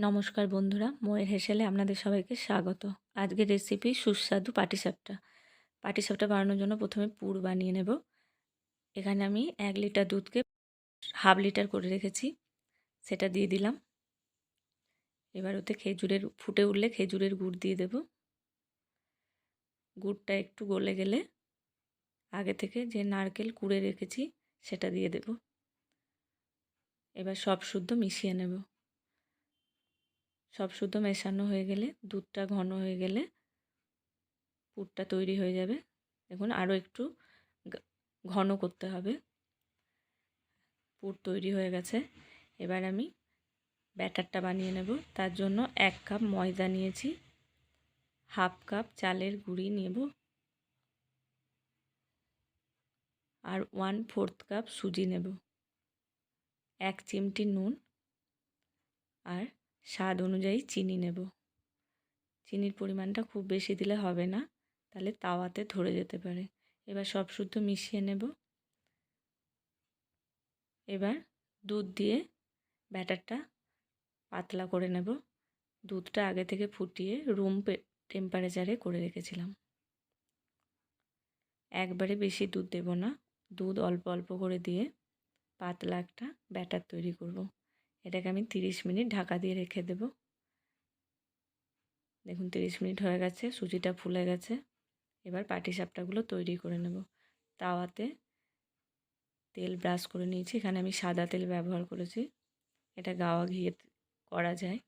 নমস্কার বন্ধুরা, মোয়ের হেসেলে আপনাদের সবাইকে স্বাগত। আজকের রেসিপি সুস্বাদু পাটিসাপটা। পাটিসাপটা বানানোর জন্য প্রথমে পুর বানিয়ে নেব। এখানে আমি এক লিটার দুধকে হাফ লিটার করে রেখেছি, সেটা দিয়ে দিলাম। এবার ওতে খেজুরের, ফুটে উঠলে খেজুরের গুড় দিয়ে দেব। গুড়টা একটু গলে গেলে আগে থেকে যে নারকেল কুড়ে রেখেছি, সেটা দিয়ে দেব। এবার সব শুদ্ধ মিশিয়ে নেব। সব শুদ্ধ মেশানো হয়ে গেলে, দুধটা ঘন হয়ে গেলে পুরটা তৈরি হয়ে যাবে। দেখুন আরও একটু ঘন করতে হবে। পুর তৈরি হয়ে গেছে। এবার আমি ব্যাটারটা বানিয়ে নেব। তার জন্য এক কাপ ময়দা নিয়েছি। হাফ কাপ চালের গুঁড়ি নেব। আর ওয়ান ফোর্থ কাপ সুজি নেব। এক চিমটি নুন। আর স্বাদ অনুযায়ী চিনি নেব। চিনির পরিমাণটা খুব বেশি দিলে হবে না, তাহলে তাওয়াতে ধরে যেতে পারে। এবার সব শুদ্ধ মিশিয়ে নেব। এবার দুধ দিয়ে ব্যাটারটা পাতলা করে নেব। দুধটা আগে থেকে ফুটিয়ে রুম টেম্পারেচারে করে রেখেছিলাম। একবারে বেশি দুধ দেব না, দুধ অল্প অল্প করে দিয়ে পাতলা একটা ব্যাটার তৈরি করব। এটাকে আমি তিরিশ মিনিট ঢাকা দিয়ে রেখে দেব। দেখুন, তিরিশ মিনিট হয়ে গেছে, সুজিটা ফুলে গেছে। এবার পাটি সাপটাগুলো তৈরি করে নেব। তাওয়াতে তেল ব্রাশ করে নিয়েছি। এখানে আমি সাদা তেল ব্যবহার করেছি। এটা গাওয়া ঘিয়ে করা যায়।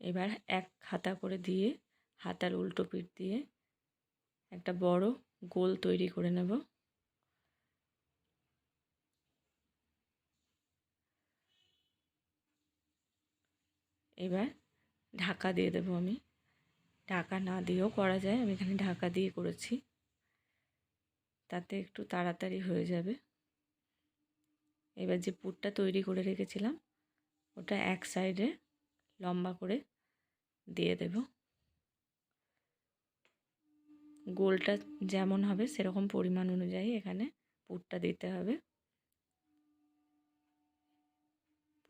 এবার এক হাতা করে দিয়ে হাতার উল্টো পিঠ দিয়ে একটা বড় গোল তৈরি করে নেব। এবার ঢাকা দিয়ে দেবো আমি। ঢাকা না দিয়েও করা যায়, আমি এখানে ঢাকা দিয়ে করেছি। তাতে একটু তাড়াতাড়ি হয়ে যাবে। এবার যে পুরটা তৈরি করে রেখেছিলাম, ওটা এক সাইডে লম্বা করে দিয়ে দেব। গোলটা যেমন হবে সেরকম পরিমাণ অনুযায়ী এখানে পুরটা দিতে হবে।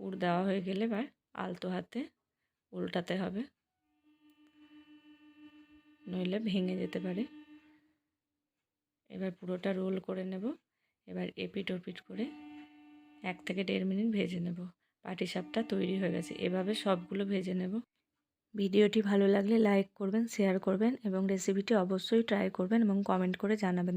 পুর দেওয়া হয়ে গেলে এবার আলতো হাতে উল্টাতে হবে। নইলে ভেঙে যেতে পারে। এবার পুরোটা রোল করে নেব। এবার এপিট ওপিট করে এক থেকে দেড় মিনিট ভেজে নেব। পাটিসাপটা তৈরি হয়ে গেছে। এভাবে সবগুলো ভেজে নেব। ভিডিওটি ভালো লাগলে লাইক করবেন, শেয়ার করবেন এবং রেসিপিটি অবশ্যই ট্রাই করবেন এবং কমেন্ট করে জানাবেন।